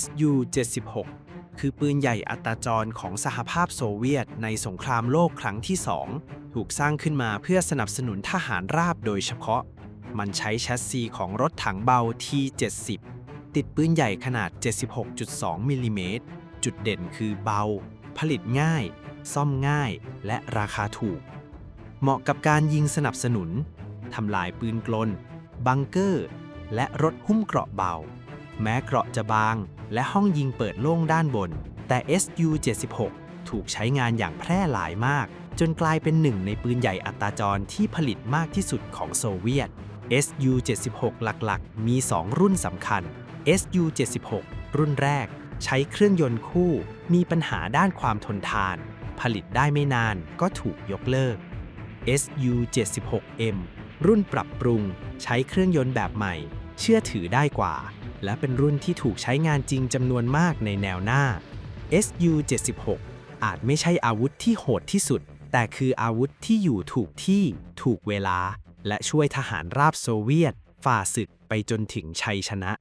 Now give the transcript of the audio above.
Su-76 คือปืนใหญ่อัตราจรของสหภาพโซเวียตในสงครามโลกครั้งที่ 2 ถูกสร้างขึ้นมาเพื่อสนับสนุนทหารราบโดยเฉพาะ มันใช้แชสซีของรถถังเบา T-70 ติดปืนใหญ่ขนาด 76.2 มิลลิเมตร จุดเด่นคือเบา ผลิตง่าย ซ่อมง่าย และราคาถูก เหมาะกับการยิงสนับสนุน ทำลายปืนกล บังเกอร์ และรถหุ้มเกราะเบา แม้เกราะจะบาง และห้องยิงเปิดโล่งด้านบน แต่ Su-76 ถูกใช้งานอย่างแพร่หลายมาก จนกลายเป็นหนึ่งในปืนใหญ่อัตราจรที่ผลิตมากที่สุดของโซเวียต Su-76 หลักๆ มี 2 รุ่นสำคัญ Su-76 รุ่นแรก ใช้เครื่องยนต์คู่ มีปัญหาด้านความทนทาน ผลิตได้ไม่นานก็ถูกยกเลิก Su-76M รุ่นปรับปรุง ใช้เครื่องยนต์แบบใหม่ เชื่อถือได้กว่า และเป็นรุ่นที่ถูกใช้งานจริงจำนวนมากในแนวหน้า Su-76 อาจไม่ใช่อาวุธที่โหดที่สุด แต่คืออาวุธที่อยู่ถูกที่ ถูกเวลา และช่วยทหารราบโซเวียต ฝ่าศึกไปจนถึงชัยชนะ